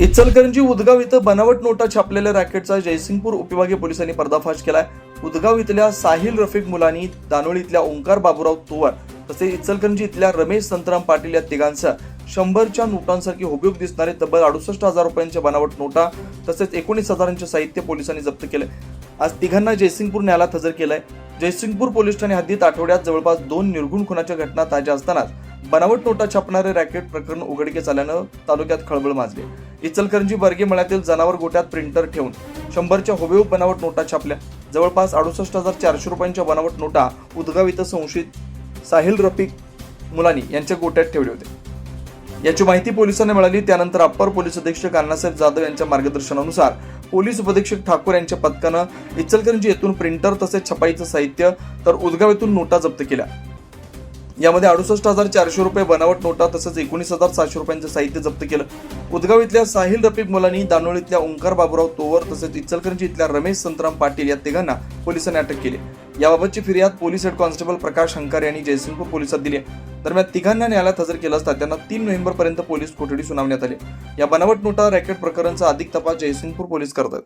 इचलकरंजी उदगाव इथं बनावट नोटा छापलेल्या रॅकेटचा जयसिंगपूर उपविभागीय पोलिसांनी पर्दाफाश केलाय. उदगाव इथल्या साहिल रफिक मुलानी दानोळी इथल्या ओंकार बाबूराव तोवर तसेच इचलकरंजी इथल्या रमेश संतराम पाटील या तिघांसह शंभरच्या नोटांसारखी हुबेहूब दिसणारे तब्बल अडुसष्ट हजार रुपयांच्या बनावट नोटा तसेच एकोणीस हजारांचे साहित्य पोलिसांनी जप्त केले. आज तिघांना जयसिंगपूर न्यायालयात हजर केलंय. जयसिंगपूर पोलीस ठाणे हद्दीत आठवड्यात जवळपास दोन निर्गुण खुनाच्या घटना ताज्या असतानाच बनावट नोटा छापणारे रॅकेट प्रकरण उघडकीस आल्यानं तालुक्यात खळबळ माजली. इचलकरंजी बर्गे मळ्यातील जनावर गोट्यात प्रिंटर ठेवून शंभरच्या हुबेहूब बनावट नोटा छापल्या. जवळपास अडुसष्ट हजार चारशे रुपयांच्या बनावट नोटा उदगाव इथं संशयित साहिल रफिक मुलानी यांच्या गोट्यात ठेवले होते. याची माहिती पोलिसांना मिळाली. त्यानंतर अप्पर पोलीस अधीक्षक अण्णासाहेब जाधव यांच्या मार्गदर्शनानुसार पोलीस उपअधीक्षक ठाकूर यांच्या पथकानं इचलकरंजी येथून प्रिंटर तसेच छपाईचं साहित्य तर उदगाव येथून नोटा जप्त केल्या. यामध्ये अडुसष्ट हजार चारशे रुपये बनावट नोटा तसंच एकोणीस हजार सातशे रुपयांचं साहित्य जप्त केलं. उदगाव इथल्या साहिल रफिक मुलांनी दानोळीतल्या ओंकार बाबूराव तोवर तसेच इचलकरंजी इथल्या रमेश संतराम पाटील या तिघांना पोलिसांनी अटक केली. याबाबतची फिर्याद police head constable Prakash Hankar यांनी जयसिंगपूर पोलिसात दिली दरम्यान तिघांना न्यायालयात हजर केलं असता त्यांना तीन नोव्हेंबर पर्यंत पोलीस कोठडी सुनावण्यात आली. या बनावट नोटा रॅकेट प्रकरणचा अधिक तपास जयसिंगपूर पोलीस करतात.